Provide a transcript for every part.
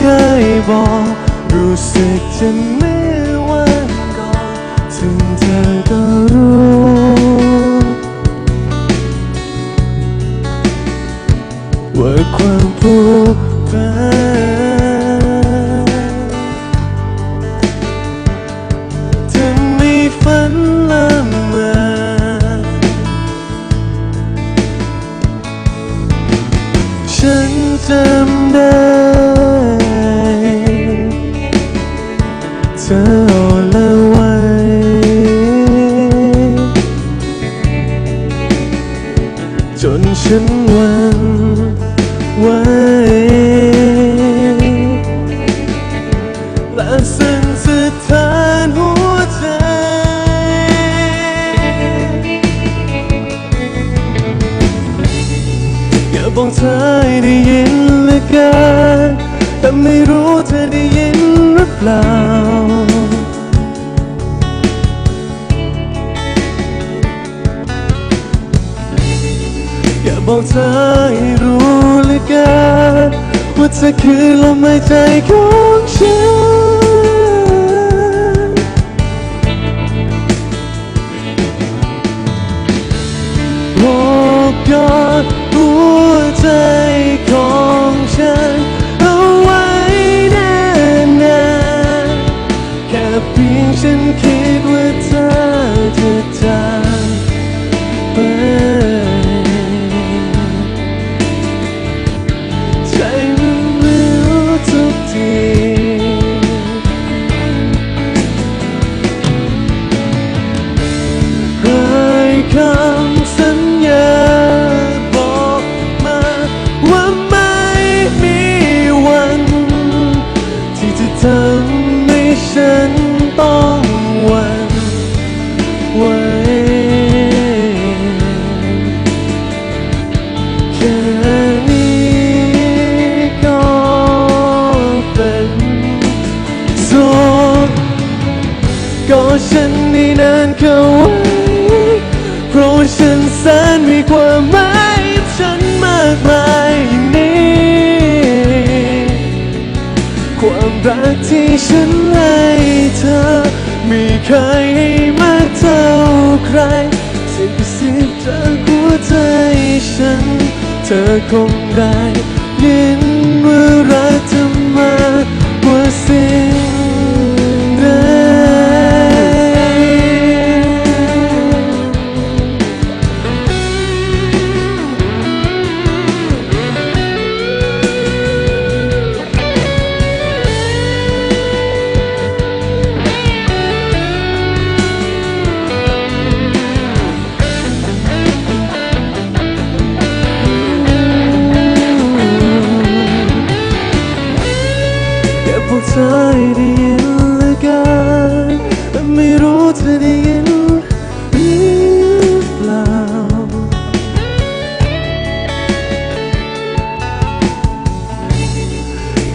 คยบอก รู้สึกจะเมื่อวันก่อนถึงเธอก็รู้ว่าความผูกพันทำให้ฝันละเมอฉันจำได้ ฉันหวันไหวและสั่นสะท้านหัวใจ อย่าบอกเธอได้ยินเลยกันแต่ไม่รู้เธอได้ยินหรือเปล่า บอกเธอให้รู้เลยกันว่าเธอคือลมหายใจของฉัน โอบกอดหัวใจของฉันเอาไว้แน่นานแค่เพียงฉันคิด ก็ฉันนี่นานเข้าไว้เพราะว่าฉันแสนมีความหมายฉันมากมายอย่างนี้ ความรักที่ฉันให้เธอไม่เคยให้มากเท่าใครสียงกระซิบจากหัวใจฉัน เธอคงได้ยิน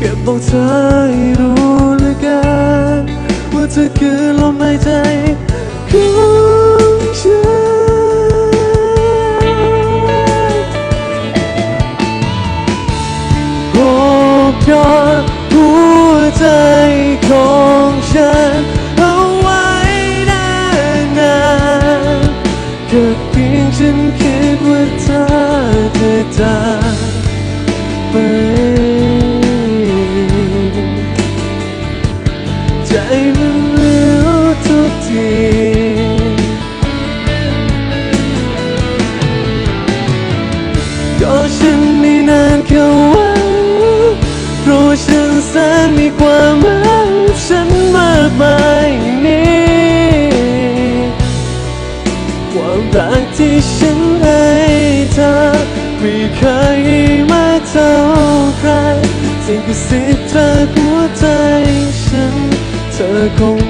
แค่บอกเธอให้รู้แล้วกันว่าเธอคือลมหายใจของฉันโอบกอดหัวใจของฉันเอาไว้นานๆแค่เพียงฉันคิดว่าเธอจะจา แสนมีความหมายกับฉันมากมายนี้ ความรักที่ฉันให้เธอไม่เคยมาเท่าใครสิ่งกระซิบเธอหัวใจฉัน เธอคง